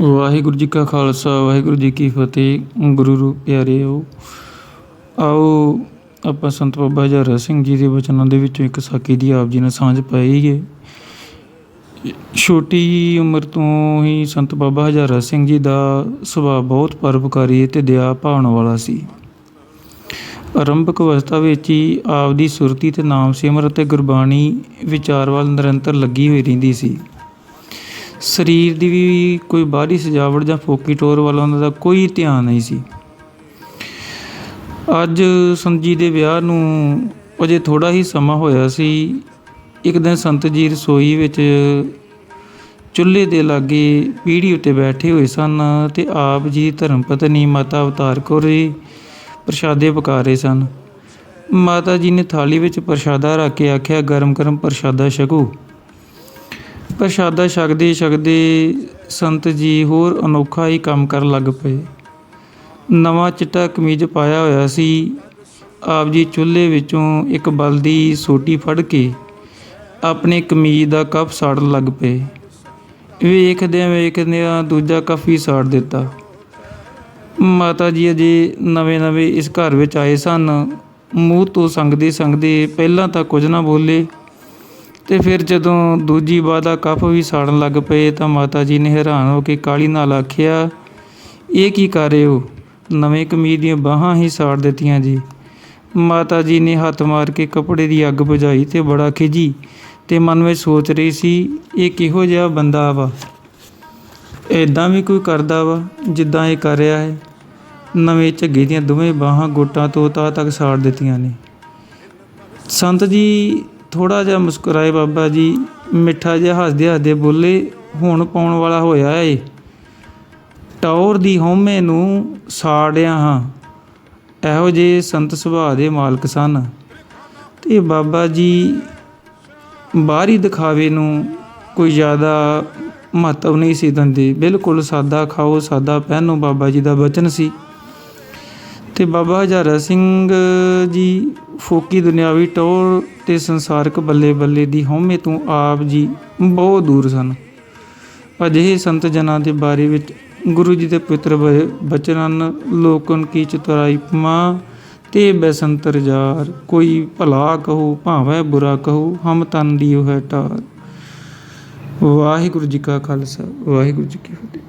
ਵਾਹਿਗੁਰੂ ਜੀ ਕਾ ਖਾਲਸਾ, ਵਾਹਿਗੁਰੂ ਜੀ ਕੀ ਫਤਿਹ। ਗੁਰੂ ਰੂਪ ਪਿਆਰਿਓ ਆਓ ਆਪਾਂ ਸੰਤ ਬਾਬਾ ਹਜ਼ਾਰਾ ਸਿੰਘ ਜੀ ਦੇ ਵਚਨਾਂ ਦੇ ਵਿੱਚੋਂ ਇੱਕ ਸਾਕੀ ਦੀ ਆਪ ਜੀ ਨਾਲ ਸਾਂਝ ਪਾਈਏ। ਛੋਟੀ ਉਮਰ ਤੋਂ ਹੀ ਸੰਤ ਬਾਬਾ ਹਜ਼ਾਰਾ ਸਿੰਘ ਜੀ ਦਾ ਸੁਭਾਅ ਬਹੁਤ ਪਰਉਪਕਾਰੀ ਤੇ ਦਇਆ ਭਾਵਨ ਵਾਲਾ ਸੀ। ਆਰੰਭਕ ਅਵਸਥਾ ਵਿੱਚ ਹੀ ਆਪ ਦੀ ਸੁਰਤੀ ਤੇ ਨਾਮ ਸਿਮਰ ਅਤੇ ਗੁਰਬਾਣੀ ਵਿਚਾਰ ਵੱਲ ਨਿਰੰਤਰ ਲੱਗੀ ਹੋਈ ਰਹਿੰਦੀ ਸੀ। ਸਰੀਰ ਦੀ ਵੀ ਕੋਈ ਬਾਹਰੀ ਸਜਾਵਟ ਜਾਂ ਫੋਕੀ ਟੋਰ ਵੱਲ ਉਹਨਾਂ ਦਾ ਕੋਈ ਧਿਆਨ ਨਹੀਂ ਸੀ। ਅੱਜ ਸੰਤ ਜੀ ਦੇ ਵਿਆਹ ਨੂੰ ਅਜੇ ਥੋੜਾ ਹੀ ਸਮਾਂ ਹੋਇਆ ਸੀ। ਇੱਕ ਦਿਨ ਸੰਤ ਜੀ ਰਸੋਈ ਵਿੱਚ ਚੁੱਲ੍ਹੇ ਦੇ ਲਾਗੇ ਪੀੜ੍ਹੀ ਉੱਤੇ ਬੈਠੇ ਹੋਏ ਸਨ ਤੇ ਆਪ ਜੀ ਧਰਮ ਪਤਨੀ ਮਾਤਾ ਅਵਤਾਰ ਕੌਰ ਜੀ ਪ੍ਰਸ਼ਾਦੇ ਪਕਾ ਰਹੇ ਸਨ। ਮਾਤਾ ਜੀ ਨੇ ਥਾਲੀ ਵਿੱਚ ਪ੍ਰਸ਼ਾਦਾ ਰੱਖ ਕੇ ਆਖਿਆ ਗਰਮ ਗਰਮ ਪ੍ਰਸ਼ਾਦਾ ਛਕੋ। ਪ੍ਰਸ਼ਾਦਾ ਛਕਦੇ ਛਕਦੇ ਸੰਤ ਜੀ ਹੋਰ ਅਨੋਖਾ ਹੀ ਕੰਮ ਕਰਨ ਲੱਗ ਪਏ। ਨਵਾਂ ਚਿੱਟਾ ਕਮੀਜ਼ ਪਾਇਆ ਹੋਇਆ ਸੀ। ਆਪ ਜੀ ਚੁੱਲ੍ਹੇ ਵਿੱਚੋਂ ਇੱਕ ਬਲਦੀ ਸੋਟੀ ਫੜ ਕੇ ਆਪਣੇ ਕਮੀਜ਼ ਦਾ ਕੱਪ ਸਾੜਨ ਲੱਗ ਪਏ। ਵੇਖਦਿਆਂ ਵੇਖਦਿਆਂ ਦੂਜਾ ਕੱਪ ਵੀ ਸਾੜ ਦਿੱਤਾ। ਮਾਤਾ ਜੀ ਅਜੇ ਨਵੇਂ-ਨਵੇਂ ਇਸ ਘਰ ਵਿੱਚ ਆਏ ਸਨ। ਮੂੰਹ ਤੋਂ ਸੰਗਦੇ ਸੰਗਦੇ ਪਹਿਲਾਂ ਤਾਂ ਕੁਝ ਨਾ ਬੋਲੇ। ਅਤੇ ਫਿਰ ਜਦੋਂ ਦੂਜੀ ਵਾਰ ਦਾ ਕੱਪ ਵੀ ਸਾੜਨ ਲੱਗ ਪਏ ਤਾਂ ਮਾਤਾ ਜੀ ਨੇ ਹੈਰਾਨ ਹੋ ਕੇ ਕਾਹਲੀ ਨਾਲ ਆਖਿਆ, ਇਹ ਕੀ ਕਰ ਰਹੇ ਹੋ? ਨਵੇਂ ਕਮੀਜ਼ ਦੀਆਂ ਬਾਹਾਂ ਹੀ ਸਾੜ ਦਿੱਤੀਆਂ ਜੀ। ਮਾਤਾ ਜੀ ਨੇ ਹੱਥ ਮਾਰ ਕੇ ਕੱਪੜੇ ਦੀ ਅੱਗ ਬੁਝਾਈ ਤੇ ਬੜਾ ਖਿਜੀ ਤੇ ਮਨ ਵਿੱਚ ਸੋਚ ਰਹੀ ਸੀ, ਇਹ ਕਿਹੋ ਜਿਹਾ ਬੰਦਾ ਵਾ? ਇਦਾਂ ਵੀ ਕੋਈ ਕਰਦਾ ਵਾ ਜਿੱਦਾਂ ਇਹ ਕਰ ਰਿਹਾ ਹੈ? ਨਵੇਂ ਝੱਗੇ ਦੀਆਂ ਦੋਵੇਂ ਬਾਹਾਂ ਗੋਟਾਂ ਤੋਂ ਤਾਂ ਤੱਕ ਸਾੜ ਦਿੱਤੀਆਂ ਨੇ। ਸੰਤ ਜੀ ਥੋੜਾ ਜਿਹਾ ਮੁਸਕਰਾਏ ਬਾਬਾ ਜੀ, ਮਿੱਠਾ ਜਿਹਾ ਹੱਸਦੇ ਹੱਸਦੇ ਬੋਲੇ, ਹੁਣ ਪਾਉਣ ਵਾਲਾ ਹੋਇਆ ਏ। ਟੌਰ ਦੀ ਹਉਮੈ ਨੂੰ ਸਾੜਿਆ ਹਾਂ। ਇਹੋ ਜਿਹੇ ਸੰਤ ਸੁਭਾਅ ਦੇ ਮਾਲਕ ਸਨ। ਤੇ ਬਾਬਾ ਜੀ ਬਾਹਰੀ ਦਿਖਾਵੇ ਨੂੰ ਕੋਈ ਜ਼ਿਆਦਾ ਮਹੱਤਵ ਨਹੀਂ ਸੀ ਦਿੰਦੇ। ਬਿਲਕੁਲ ਸਾਦਾ ਖਾਓ, ਸਾਦਾ ਪਹਿਨੋ ਬਾਬਾ ਜੀ ਦਾ ਬਚਨ ਸੀ। ਅਤੇ ਬਾਬਾ ਹਜ਼ਾਰਾ ਸਿੰਘ ਜੀ ਫੋਕੀ ਦੁਨਿਆਵੀ ਟੌਰ ਤੇ ਸੰਸਾਰਕ ਬੱਲੇ ਬੱਲੇ ਦੀ ਹਉਮੈ ਤੋਂ ਆਪ ਜੀ ਬਹੁਤ ਦੂਰ ਸਨ। ਅਜਿਹੇ ਸੰਤ ਜਨਾਂ ਦੇ ਬਾਰੇ ਵਿੱਚ ਗੁਰੂ ਜੀ ਦੇ ਪਵਿੱਤਰ ਬ- ਬਚਨਾਂ ਲੋਕਨ ਕੀ ਚਤੁਰਾਈ ਪਮਾ ਤੇ ਬੈਸੰਤਰ ਜਾਰ ਕੋਈ ਭਲਾ ਕਹੋ, ਭਾਵੇਂ ਬੁਰਾ ਕਹੋ, ਹਮ ਤਨ ਦੀ ਉਹ ਹੈ ਟਾਰ। ਵਾਹਿਗੁਰੂ ਜੀ ਕਾ ਖਾਲਸਾ, ਵਾਹਿਗੁਰੂ ਜੀ ਕੀ ਫਤਿਹ।